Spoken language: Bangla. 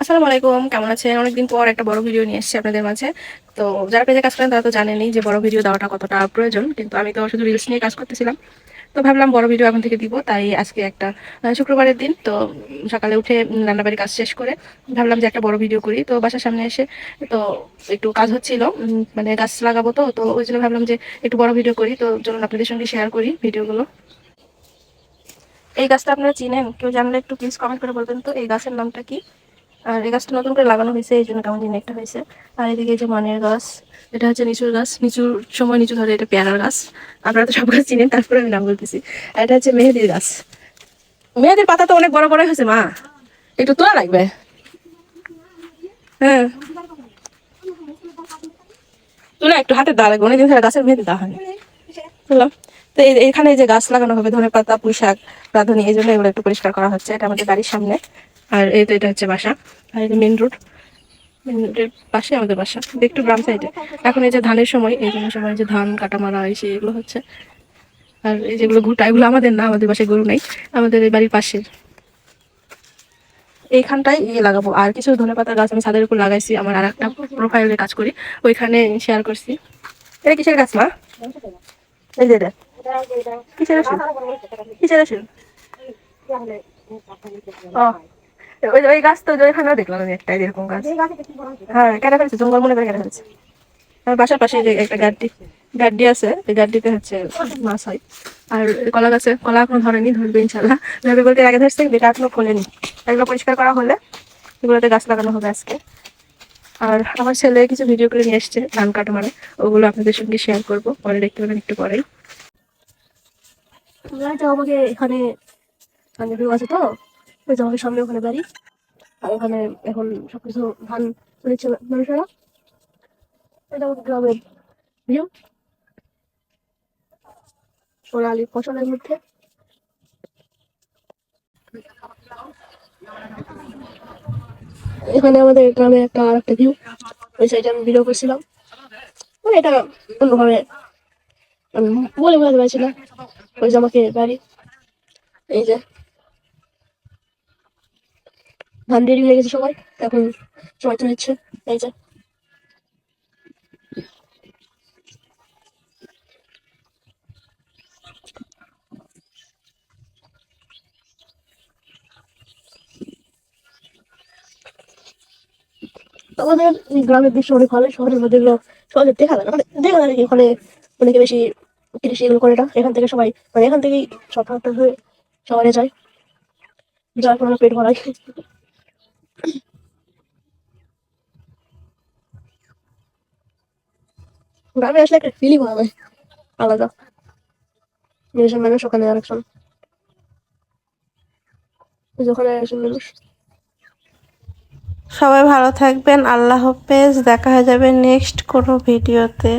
আসসালামু আলাইকুম কেমন আছেন? অনেকদিন পর একটা বড় ভিডিও নিয়ে এসেছি আপনাদের মাঝে। তো যারা পেজে কাজ করেন, তারা তো জানেনই যে বড় ভিডিও দেওয়াটা কতটা প্রয়োজন, কিন্তু আমি তো শুধু রিলস নিয়ে কাজ করতেছিলাম। তো ভাবলাম বড় ভিডিও এখন থেকে দিব, তাই আজকে একটা শুক্রবারের দিন, তো সকালে উঠে রান্নাবাড়ির কাজ শেষ করে ভাবলাম যে একটা বড় ভিডিও করি। তো বাসার সামনে এসে, তো একটু কাজ হচ্ছিল মানে গাছ লাগাবো তো তো ওই জন্য ভাবলাম যে একটু বড় ভিডিও করি। তো চলুন আপনাদের সঙ্গে শেয়ার করি ভিডিওগুলো। এই গাছটা আপনারা চিনেন, কেউ জানলে একটু প্লিজ কমেন্ট করে বলবেন তো, এই গাছের নামটা কি? আর এই গাছটা নতুন করে লাগানো হয়েছে, এই জন্য কেমন একটা হয়েছে। আর এদিকে যে মানের গাছ, এটা হচ্ছে নিচুর গাছ। নিচুর সময় নিচু ধরে এটা পেয়ারার গাছ। আপনারা তো সব গাছ চিনেন, তারপরে আমি নাম বলতেছি। আর এটা হচ্ছে মেহেদির গাছ। মেহেদির পাতা তো অনেক বড় বড় হয়েছে, মা। একটু তোলা লাগবে। হ্যাঁ। তুলা একটু হাতে দেওয়া লাগবে, অনেকদিন ধরে গাছের মেহেদি দেওয়া হয়নি। তো এখানে যে গাছ লাগানো হবে ধনে পাতা পুঁই শাক রাঁধুনি, এই জন্য এগুলো একটু পরিষ্কার করা হচ্ছে। এটা আমাদের বাড়ির সামনে। আর তো এটা হচ্ছে বাসা। আর এটা মেন রোড মেন রোডের পাশে আমাদের বাসা। এটা একটু গ্রাম সাইডে এখন এই যে ধানের সময়, এই সময় যে ধান কাটা মারা এসে এগুলো হচ্ছে। আর এই যেগুলো ঘুটা এগুলো আমাদের না, আমাদের বাসায় গরু নেই। আমাদের এই বাড়ির পাশের। এইখানটায় ইয়ে লাগাবো। আর কিছু ধনে পাতার গাছ আমি ছাদের উপর লাগাইছি, আমার আর একটা প্রোফাইলে কাজ করি। ওইখানে শেয়ার করছি। এটা কিসের গাছ, মা? এই যে এটা। কিসের রসুন কিসের রসুন ও ওই ওই গাছ তো ওইখানেও দেখলাম আমি একটা এরকম গাছ। হ্যাঁ কেটে ফেলেছে? জঙ্গল মনে করে কেটে ফেলেছে? আমার বাসার পাশে যে একটা গাড্ডি গাড্ডি আছে এই গাড্ডিতে হচ্ছে মাছ হয়। আর কলা গাছে কলা এখনও ধরেনি ধরবে ইনশাল্লাহ ধরবে বলতে আগে ধরছে যেটা এখনও খোলেনি এগুলো পরিষ্কার করা হলে এগুলোতে গাছ লাগানো হবে আজকে। আর আমার ছেলে কিছু ভিডিও করে নিয়ে এসছে ধান কাটা মানে ওগুলো আপনাদের সঙ্গে শেয়ার করব পরে দেখতে পাবেন একটু পরেই। তো আমাকে এখানে মানে আছে তো? ওই যে সামনে ওখানে বাড়ি। আর ওখানে এখন সবকিছু ধান তুলেছে মানুষেরা। এটা আমাদের গ্রামের ভিউ। সোনালি ফসলের মধ্যে। এখানে আমাদের গ্রামে একটা আর একটা ভিউ। ওই সাইডে আমি ভিডিও করছিলাম। মানে এটা অন্যভাবে বলে বোঝাতে পারছি না। ওই যে বাড়ি। এই যে। ধান দেরি হয়ে গেছে সবাই, এখন সবাই তো নিচ্ছে, এই যে। আমাদের গ্রামের দৃশ্য অনেক ভালো, শহরের মধ্যে এগুলো সহজে দেখা যায় মানে দেখা যায় ওখানে অনেকে বেশি কৃষি এগুলো করে না, এখান থেকে সবাই মানে এখান থেকেই সব হয়ে শহরে যায়। যার ফলে পেট ভরায় গ্রামে আসলে একটা ফিলিং হবে। আলাদা। নিজের মানুষ ওখানে আরেকজন। মানুষ সবাই ভালো থাকবেন। আল্লাহ হাফেজ। দেখা হয়ে যাবে নেক্সট কোনো ভিডিওতে